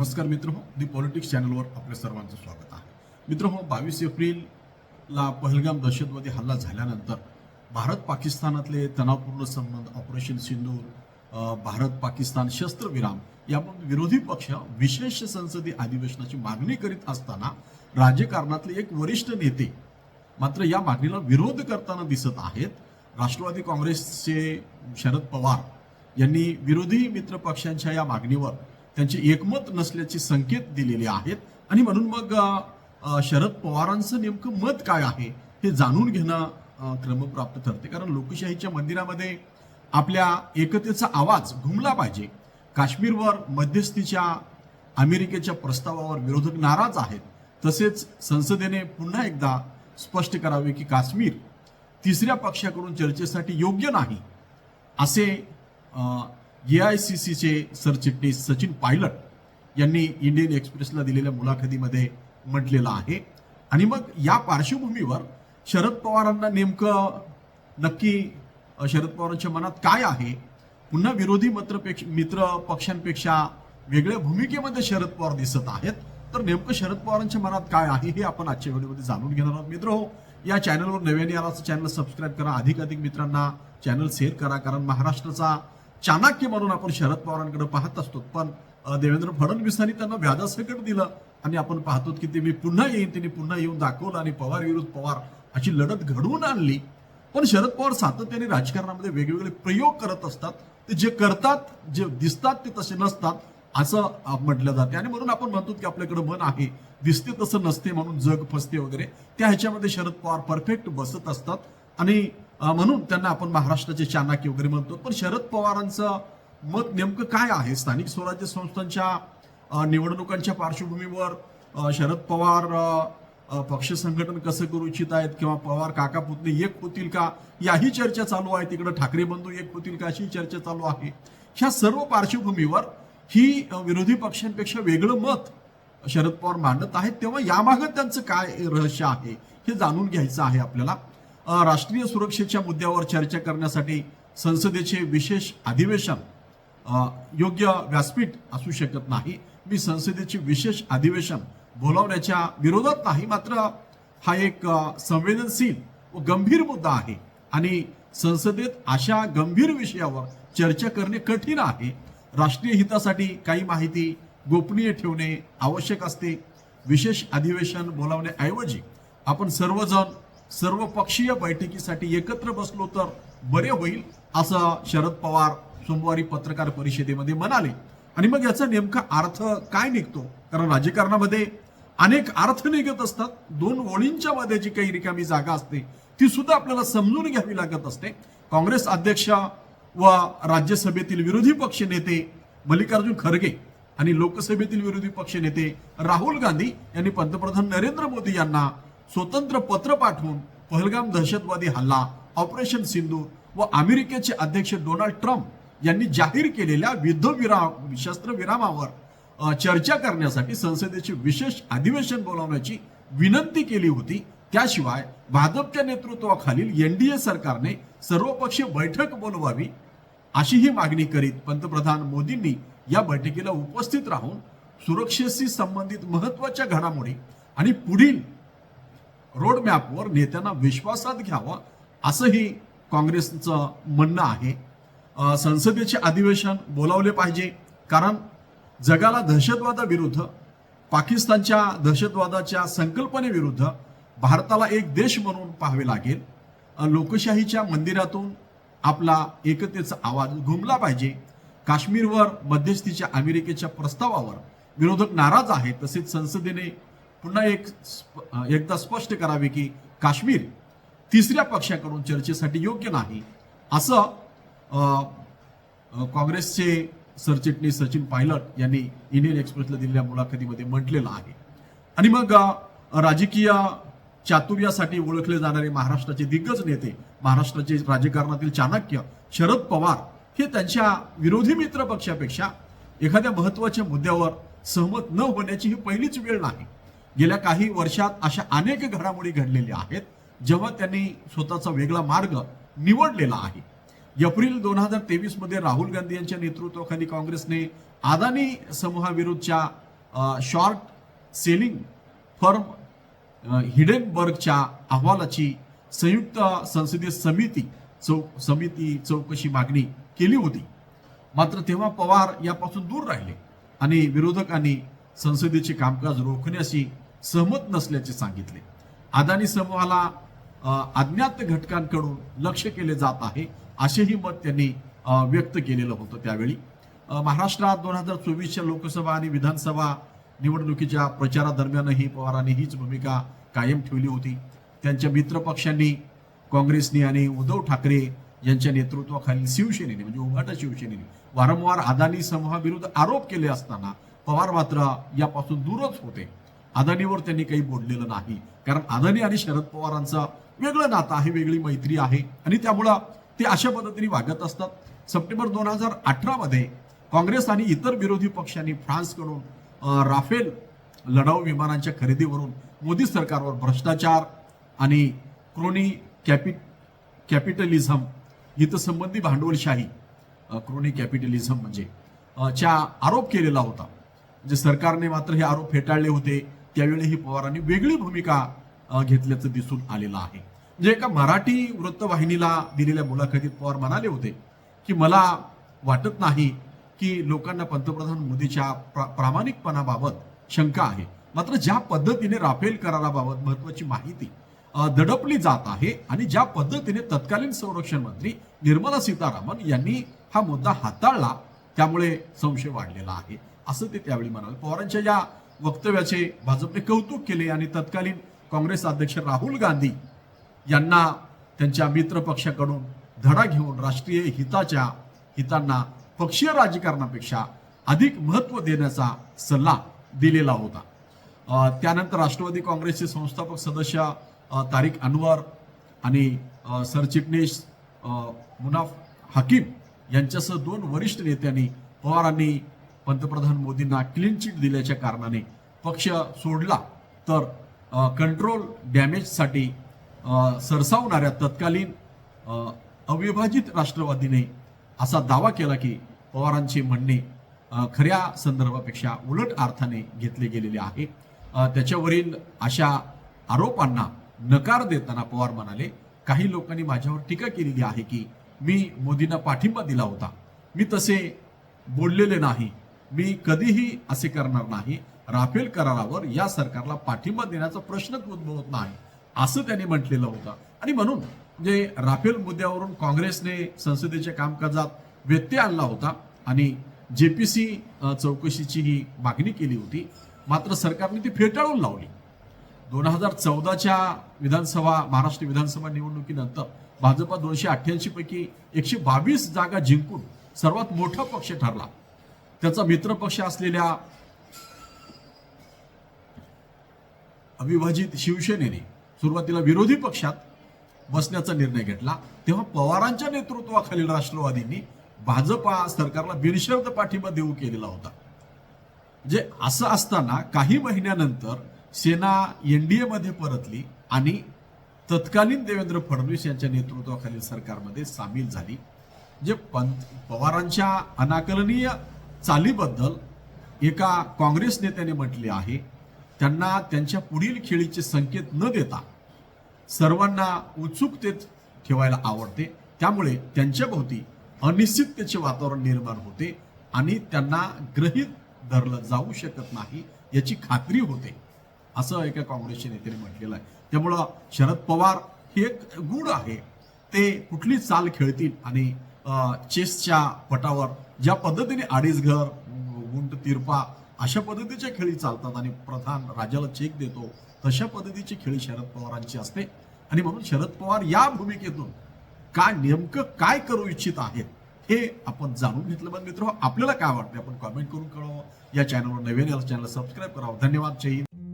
नमस्कार मित्र हो दी पॉलिटिक्स चॅनलवर आपल्या सर्वांचं स्वागत आहे. मित्र हो बावीस एप्रिलला पहलगाम दहशतवादी हल्ला झाल्यानंतर भारत पाकिस्तानातले तणावपूर्ण संबंध ऑपरेशन सिंदूर भारत पाकिस्तान शस्त्रविराम याबाबत विरोधी पक्ष विशेष संसदीय अधिवेशनाची मागणी करीत असताना राजकारणातले एक वरिष्ठ नेते मात्र या मागणीला विरोध करताना दिसत आहेत. राष्ट्रवादी काँग्रेसचे शरद पवार यांनी विरोधी मित्र पक्षांच्या या मागणीवर त्यांचे एकमत नसल्याचे संकेत दिलेले आहेत. आणि म्हणून मग शरद पवारांचं नेमकं मत काय आहे हे जाणून घेणं क्रमप्राप्त ठरते. कारण लोकशाहीच्या मंदिरामध्ये आपल्या एकतेचा आवाज घुमला पाहिजे. काश्मीरवर मध्यस्थीच्या अमेरिकेच्या प्रस्तावावर विरोधक नाराज आहेत. तसेच संसदेने पुन्हा एकदा स्पष्ट करावे की काश्मीर तिसऱ्या पक्षाकडून चर्चेसाठी योग्य नाही. असे ए आय सी सीचे सरचिटणीस सचिन पायलट यांनी इंडियन एक्सप्रेसला दिलेल्या मुलाखतीमध्ये म्हटलेलं आहे. आणि मग या पार्श्वभूमीवर शरद पवारांना नेमकं नक्की शरद पवारांच्या मनात काय आहे? पुन्हा विरोधी मित्रपेक्ष मित्र पक्षांपेक्षा वेगळ्या भूमिकेमध्ये शरद पवार दिसत आहेत. तर नेमकं शरद पवारांच्या मनात काय आहे हे आपण आजच्या व्हिडिओमध्ये जाणून घेणार आहोत. मित्र हो या चॅनलवर नव्याने आला चॅनल सबस्क्राईब करा. अधिकाधिक मित्रांना चॅनल शेअर करा कारण महाराष्ट्राचा चाणक्य म्हणून आपण शरद पवारांकडे पाहत असतो. पण देवेंद्र फडणवीसांनी त्यांना व्याजासकट दिलं आणि आपण पाहतो की ते मी पुन्हा येईन त्यांनी पुन्हा येऊन दाखवलं आणि पवार विरुद्ध पवार अशी लढत घडवून आणली. पण शरद पवार सातत्याने राजकारणामध्ये वेगवेगळे प्रयोग करत असतात. ते जे करतात जे दिसतात ते तसे नसतात असं म्हटलं जाते. आणि म्हणून आपण म्हणतो की आपल्याकडे मन आहे. दिसते तसं नसते म्हणून जग फसते वगैरे. त्या ह्याच्यामध्ये शरद पवार परफेक्ट बसत असतात. आणि म्हणून त्यांना आपण महाराष्ट्राचे चाणक्य वगैरे म्हणतो. पण शरद पवारांचं मत नेमकं काय आहे? स्थानिक स्वराज्य संस्थांच्या निवडणुकांच्या पार्श्वभूमीवर शरद पवार पक्ष संघटन कसं करू इच्छित आहेत किंवा पवार काका पुतणे एक होतील का? याही चर्चा चालू आहे. तिकडे ठाकरे बंधू एक होतील का? अशी चर्चा चालू आहे. ह्या सर्व पार्श्वभूमीवर ही विरोधी पक्षांपेक्षा वेगळं मत शरद पवार मांडत आहेत. तेव्हा यामागं त्यांचं काय रहस्य आहे हे जाणून घ्यायचं आहे आपल्याला. राष्ट्रीय सुरक्षेच्या मुद्द्यावर चर्चा करण्यासाठी संसदेचे विशेष अधिवेशन योग्य व्यासपीठ असू शकत नाही. मी संसदेचे विशेष अधिवेशन बोलावण्याच्या विरोधात नाही मात्र हा एक संवेदनशील व गंभीर मुद्दा आहे आणि संसदेत अशा गंभीर विषयावर चर्चा करणे कठीण आहे. राष्ट्रीय हितासाठी काही माहिती गोपनीय ठेवणे आवश्यक असते. विशेष अधिवेशन बोलावण्याऐवजी आपण सर्वजण सर्वपक्षीय बैठकीसाठी एकत्र बसलो तर बरे होईल असं शरद पवार सोमवारी पत्रकार परिषदेमध्ये म्हणाले. आणि मग याचा नेमका अर्थ काय निघतो? कारण राजकारणामध्ये अनेक अर्थ निघत असतात. दोन ओळींच्या मध्ये जी काही रिकामी जागा असते ती सुद्धा आपल्याला समजून घ्यावी लागत असते. काँग्रेस अध्यक्ष व राज्यसभेतील विरोधी पक्ष नेते मल्लिकार्जुन खरगे आणि लोकसभेतील विरोधी पक्ष नेते राहुल गांधी यांनी पंतप्रधान नरेंद्र मोदी यांना स्वतंत्र पत्र पाठवून पहलगाम दहशतवादी हल्ला ऑपरेशन सिंधू व अमेरिकेचे अध्यक्ष डोनाल्ड ट्रम्प यांनी जाहीर केलेल्या युद्धविराम शस्त्रविरामावर चर्चा करण्यासाठी संसदेचे विशेष अधिवेशन बोलावण्याची विनंती केली होती. त्याशिवाय भाजपच्या नेतृत्वाखालील एनडीए सरकारने सर्वपक्षीय बैठक बोलवावी अशी ही मागणी करीत पंतप्रधान मोदींनी या बैठकीला उपस्थित राहून सुरक्षेशी संबंधित महत्त्वाच्या घडामोडी आणि पुढील रोडमॅपवर नेत्यांना विश्वासात घ्यावं असंही काँग्रेसचं म्हणणं आहे. संसदेचे अधिवेशन बोलावले पाहिजे कारण जगाला दहशतवादाविरुद्ध पाकिस्तानच्या दहशतवादाच्या संकल्पनेविरुद्ध भारताला एक देश म्हणून पाहावे लागेल. लोकशाहीच्या मंदिरातून आपला एकतेचा आवाज घुमला पाहिजे. काश्मीरवर मध्यस्थीच्या अमेरिकेच्या प्रस्तावावर विरोधक नाराज आहेत तसेच संसदेने पुन्हा एक एकदा स्पष्ट करावे की काश्मीर तिसऱ्या पक्षाकडून चर्चेसाठी योग्य नाही. असं काँग्रेसचे सरचिटणीस सचिन पायलट यांनी इंडियन एक्सप्रेसला दिलेल्या मुलाखतीमध्ये म्हटलेलं आहे. आणि मग राजकीय चातुर्यासाठी ओळखले जाणारे महाराष्ट्राचे दिग्गज नेते महाराष्ट्राचे राजकारणातील चाणक्य शरद पवार हे त्यांच्या विरोधी मित्र पक्षापेक्षा एखाद्या महत्त्वाच्या मुद्द्यावर सहमत न होण्याची ही पहिलीच वेळ नाही. गेल्या काही वर्षात अशा अनेक घडामोडी घडलेल्या आहेत जेव्हा त्यांनी स्वतःचा वेगळा मार्ग निवडलेला आहे. एप्रिल दोन हजार तेवीसमध्ये राहुल गांधी यांच्या नेतृत्वाखाली काँग्रेसने अदानी समूहाविरुद्धच्या शॉर्ट सेलिंग फर्म हिडेनबर्गच्या अहवालाची संयुक्त संसदीय समिती चौ समिती चौकशी मागणी केली होती. मात्र तेव्हा पवार यापासून दूर राहिले आणि विरोधकांनी संसदेचे कामकाज रोखण्याशी सहमत नसल्याचे सांगितले. अदानी समूहाला अज्ञात घटकांकडून लक्ष केले जात आहे असेही मत त्यांनी व्यक्त केलेलं होतं त्यावेळी. महाराष्ट्रात दोन हजार चोवीसच्या लोकसभा आणि विधानसभा निवडणुकीच्या प्रचारादरम्यानही पवारांनी हीच भूमिका कायम ठेवली होती. त्यांच्या मित्रपक्षांनी काँग्रेसने आणि उद्धव ठाकरे यांच्या नेतृत्वाखालील शिवसेनेने म्हणजे उभाटा शिवसेनेने वारंवार अदानी समूहाविरुद्ध आरोप केले असताना पवार मात्र यापासून दूरच होते. अदानीवर त्यांनी काही बोललेलं नाही. कारण अदानी आणि शरद पवारांचं वेगळं नातं आहे वेगळी मैत्री आहे आणि त्यामुळं ते अशा पद्धतीने वागत असतात. सप्टेंबर दोन हजार अठरामध्ये काँग्रेस आणि इतर विरोधी पक्षांनी फ्रान्सकडून राफेल लढाऊ विमानांच्या खरेदीवरून मोदी सरकारवर भ्रष्टाचार आणि क्रोनी कॅपि कॅपिटलिझम हितसंबंधी भांडवलशाही क्रोनी कॅपिटलिझम म्हणजे च्या आरोप केलेला होता. जे सरकारने मात्र हे आरोप फेटाळले होते त्यावेळीही पवारांनी वेगळी भूमिका घेतल्याचं दिसून आलेलं आहे. म्हणजे एका मराठी वृत्तवाहिनीला दिलेल्या मुलाखतीत पवार म्हणाले होते की मला वाटत नाही की लोकांना पंतप्रधान मोदीच्या प्रा- प्रामाणिकपणाबाबत शंका आहे. मात्र ज्या पद्धतीने राफेल कराराबाबत महत्वाची माहिती दडपली जात आहे आणि ज्या पद्धतीने तत्कालीन संरक्षण मंत्री निर्मला सीतारामन यांनी हा मुद्दा हाताळला त्यामुळे संशय वाढलेला आहे. असं ते त्यावेळी म्हणाले. पवारांच्या या वक्तव्याचे भाजपने कौतुक केले आणि तत्कालीन काँग्रेस अध्यक्ष राहुल गांधी यांना त्यांच्या मित्र पक्षाकडून धडा घेऊन राष्ट्रीय हिताच्या हितांना पक्षीय राजकारणापेक्षा अधिक महत्त्व देण्याचा सल्ला दिलेला होता. त्यानंतर राष्ट्रवादी काँग्रेसचे संस्थापक सदस्य तारिक अनवर आणि सरचिटणीस मुनाफ हकीम यांच्यासह दोन वरिष्ठ नेत्यांनी पवारांनी पंतप्रधान मोदींना क्लीन चिट दिल्याच्या कारणाने पक्ष सोडला तर कंट्रोल डॅमेजसाठी सरसावणाऱ्या तत्कालीन अविभाजित राष्ट्रवादीने असा दावा केला की पवारांचे म्हणणे खऱ्या संदर्भापेक्षा उलट अर्थाने घेतले गेलेले आहे. त्याच्यावरील अशा आरोपांना नकार देताना पवार म्हणाले काही लोकांनी माझ्यावर टीका केलेली आहे की मी मोदींना पाठिंबा दिला होता. मी तसे बोललेले नाही. मी कधीही असे करणार नाही. राफेल करारावर या सरकारला पाठिंबा देण्याचा प्रश्नच उद्भवत नाही असं त्यांनी म्हटलेलं होतं. आणि म्हणून म्हणजे राफेल मुद्द्यावरून काँग्रेसने संसदेच्या कामकाजात व्यत्यय आणला होता आणि जेपीसी चौकशीची ही मागणी केली होती मात्र सरकारने ती फेटाळून लावली. दोन हजार चौदाच्या विधानसभा महाराष्ट्र विधानसभा निवडणुकीनंतर भाजपा दोनशे अठ्ठ्याऐंशी पैकी एकशे बावीस जागा जिंकून सर्वात मोठा पक्ष ठरला. त्याचा मित्रपक्ष असलेल्या अविभाजित शिवसेनेने सुरुवातीला विरोधी पक्षात बसण्याचा निर्णय घेतला. तेव्हा पवारांच्या नेतृत्वाखालील राष्ट्रवादींनी भाजपा सरकारला बिनशर्त पाठिंबा देऊ केलेला होता. म्हणजे असं असताना काही महिन्यानंतर सेना एनडीए मध्ये परतली आणि तत्कालीन देवेंद्र फडणवीस यांच्या नेतृत्वाखालील सरकारमध्ये सामील झाली. जे पंत पवारांच्या अनाकलनीय चालीबद्दल एका काँग्रेस नेत्याने म्हटले आहे त्यांना त्यांच्या पुढील खेळीचे संकेत न देता सर्वांना उत्सुकतेत ठेवायला आवडते. त्यामुळे त्यांच्या भोवती अनिश्चिततेचे वातावरण निर्माण होते आणि त्यांना ग्रहित धरलं जाऊ शकत नाही याची खात्री होते असं एका काँग्रेसच्या नेत्याने म्हटलेलं आहे. त्यामुळं शरद पवार हे एक गुण आहे. ते कुठली चाल खेळतील आणि चेसच्या पटावर ज्या पद्धतीने अडीच घर गुंट तिरपा अशा पद्धतीच्या खेळी चालतात आणि प्रधान राजाला चेक देतो तशा पद्धतीची खेळी शरद पवारांची असते. आणि म्हणून शरद पवार या भूमिकेतून काय नेमकं काय करू इच्छित आहेत हे आपण जाणून घेतलं. पण मित्र आपल्याला काय वाटतं आपण कॉमेंट करून कळवा. या चॅनलवर नवीन या चॅनल सबस्क्राईब करावं. धन्यवाद. जय हिंद.